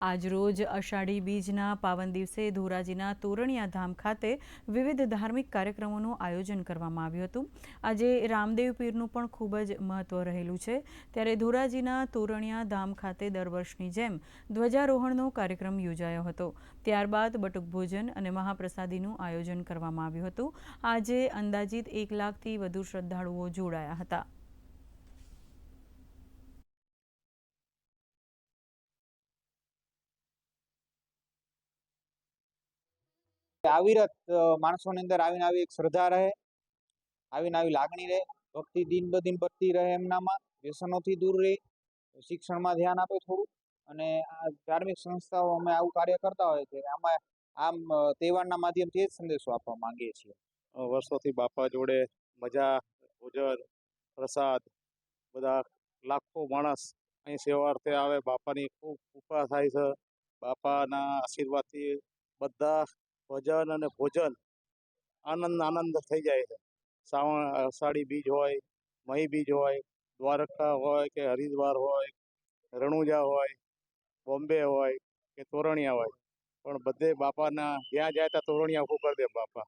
આજરોજ અષાઢી બીજના પાવન દિવસે ધોરાજીના તોરણિયા ધામ ખાતે વિવિધ ધાર્મિક કાર્યક્રમોનું આયોજન કરવામાં આવ્યું હતું. આજે રામદેવ પીરનું પણ ખૂબ જ મહત્વ રહેલું છે. ત્યારે ધોરાજીના તોરણિયા ધામ ખાતે દર વર્ષની જેમ ધ્વજારોહણનો કાર્યક્રમ યોજાયો હતો. ત્યારબાદ બટુક ભોજન અને મહાપ્રસાદીનું આયોજન કરવામાં આવ્યું હતું. આજે અંદાજિત એક લાખથી વધુ શ્રદ્ધાળુઓ જોડાયા હતા. અવિરત અ, માણસોની અંદર આવીને આવી એક શ્રદ્ધા રહે આવીને આવી લાગણી રહે ભક્તિ દિન બ દિન વધતી રહે એમનામાં વ્યસનોથી દૂર રહે શિક્ષણમાં ધ્યાન આપે થોડું અને આ ધાર્મિક સંસ્થાઓ અમે આવું કાર્ય કરતા હોય છે આમાં આમ તહેવારના માધ્યમથી જ સંદેશો આપવા માંગીએ છીએ. વર્ષોથી બાપા જોડે મજા ભોજન પ્રસાદ બધા લાખો માણસ અહીં સેવાર્થે આવે બાપાની ખૂબ કૃપા થાય છે બાપાના આશીર્વાદથી બધા ભજન અને ભોજન આનંદ આનંદ થઈ જાય છે. શ્રાવણ અષાઢી બીજ હોય, મહી બીજ હોય, દ્વારકા હોય કે હરિદ્વાર હોય, રણુજા હોય, બોમ્બે હોય કે તોરણિયા હોય. પણ બધે બાપાના, જ્યાં જાય ત્યાં તોરણિયા ઊભું કરી દે બાપા.